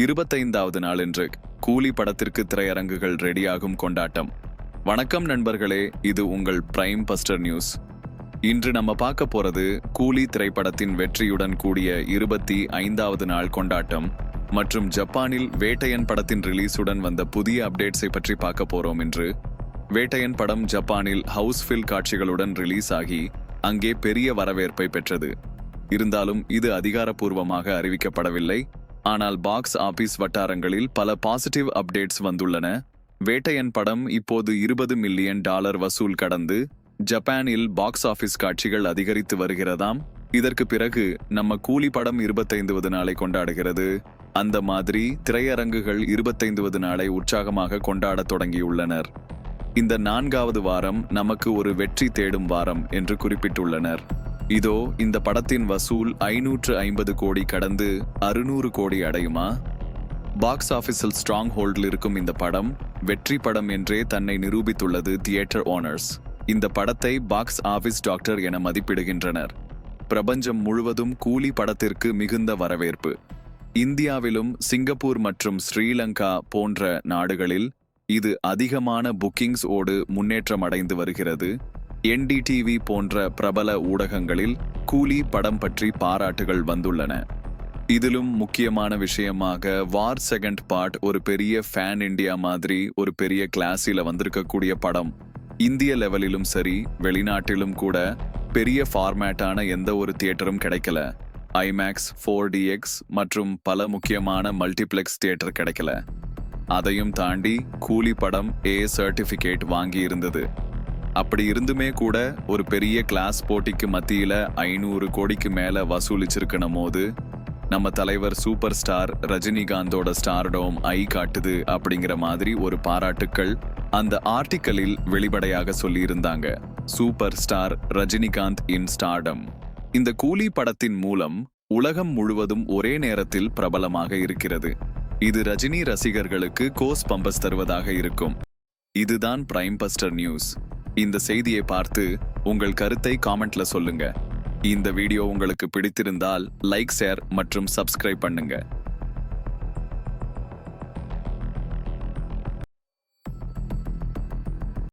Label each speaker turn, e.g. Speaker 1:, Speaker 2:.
Speaker 1: இருபத்தைந்தாவது நாளன்று கூலி படத்திற்கு திரையரங்குகள் ரெடியாகும் கொண்டாட்டம். வணக்கம் நண்பர்களே இது உங்கள் பிரைம் பஸ்டர் நியூஸ் இன்று நம்ம பார்க்க போறது கூலி திரைப்படத்தின் வெற்றியுடன் கூடிய இருபத்தி ஐந்தாவது நாள் கொண்டாட்டம். மற்றும் ஜப்பானில் வேட்டையன் படத்தின் ரிலீஸுடன் வந்த புதிய அப்டேட்ஸை பற்றி பார்க்க போறோம் என்று வேட்டையன் படம் ஜப்பானில் ஹவுஸ்ஃபில் காட்சிகளுடன் ரிலீஸ் ஆகி அங்கே பெரிய வரவேற்பை பெற்றது. இருந்தாலும் இது அதிகாரப்பூர்வமாக அறிவிக்கப்படவில்லை. ஆனால் பாக்ஸ் ஆபீஸ் வட்டாரங்களில் பல பாசிட்டிவ் அப்டேட்ஸ் வந்துள்ளன. வேட்டையன் படம் இப்போது இருபது மில்லியன் டாலர் வசூல் கடந்து ஜப்பானில் பாக்ஸ் ஆபீஸ் காட்சிகள் அதிகரித்து வருகிறதாம். இதற்கு பிறகு நம்ம கூலி படம் இருபத்தைந்துவது நாளை கொண்டாடுகிறது. அந்த மாதிரி திரையரங்குகள் இருபத்தைந்துவது நாளை உற்சாகமாக கொண்டாடத் தொடங்கியுள்ளனர். இந்த நான்காவது வாரம் நமக்கு ஒரு வெற்றி தேடும் வாரம் என்று குறிப்பிட்டுள்ளனர். இதோ இந்த படத்தின் வசூல் ஐநூற்று ஐம்பது கோடி கடந்து அறுநூறு கோடி அடையுமா? பாக்ஸ் ஆஃபீஸில் ஸ்ட்ராங் ஹோல்டில் இருக்கும் இந்த படம் வெற்றி படம் என்றே தன்னை நிரூபித்துள்ளது தியேட்டர் ஓனர்ஸ் இந்த படத்தை பாக்ஸ் ஆஃபீஸ் டாக்டர் என மதிப்பிடுகின்றனர். பிரபஞ்சம் முழுவதும் கூலி படத்திற்கு மிகுந்த வரவேற்பு. இந்தியாவிலும் சிங்கப்பூர் மற்றும் ஸ்ரீலங்கா போன்ற நாடுகளில் இது அதிகமான புக்கிங்ஸ் ஓடு முன்னேற்றம் அடைந்து வருகிறது. என்டிடிவி போன்ற பிரபல ஊடகங்களில் கூலி படம் பற்றி பாராட்டுகள் வந்துள்ளன. இதிலும் முக்கியமான விஷயமாக வார் செகண்ட் பார்ட் ஒரு பெரிய ஃபேன் இந்தியா மாதிரி ஒரு பெரிய கிளாஸில் வந்திருக்கக்கூடிய படம். இந்திய லெவலிலும் சரி வெளிநாட்டிலும் கூட பெரிய ஃபார்மேட்டான எந்த ஒரு தியேட்டரும் கிடைக்கல. ஐமேக்ஸ் ஃபோர் டிஎக்ஸ் மற்றும் பல முக்கியமான மல்டிப்ளெக்ஸ் தியேட்டர் கிடைக்கல. அதையும் தாண்டி கூலி படம் ஏ சர்டிஃபிகேட் வாங்கி இருந்தது. அப்படி இருந்துமே கூட ஒரு பெரிய கிளாஸ் போட்டிக்கு மத்தியில் ஐநூறு கோடிக்கு மேலே வசூலிச்சிருக்கணும் போது நம்ம தலைவர் சூப்பர் ஸ்டார் ரஜினிகாந்தோட ஸ்டார்டோம் ஐ காட்டுது அப்படிங்கிற மாதிரி ஒரு பாராட்டுக்கள் அந்த ஆர்டிக்கலில் வெளிப்படையாக சொல்லியிருந்தாங்க. சூப்பர் ஸ்டார் ரஜினிகாந்த் இன் ஸ்டார்டம் இந்த கூலி படத்தின் மூலம் உலகம் முழுவதும் ஒரே நேரத்தில் பிரபலமாக இருக்கிறது. இது ரஜினி ரசிகர்களுக்கு கோஸ் பம்பஸ் தருவதாக இருக்கும். இதுதான் பிரைம் பஸ்டர் நியூஸ் இந்த செய்தியை பார்த்து உங்கள் கருத்தை காமெண்ட்ல சொல்லுங்க. இந்த வீடியோ உங்களுக்கு பிடித்திருந்தால் லைக் ஷேர் மற்றும் சப்ஸ்கிரைப் பண்ணுங்க.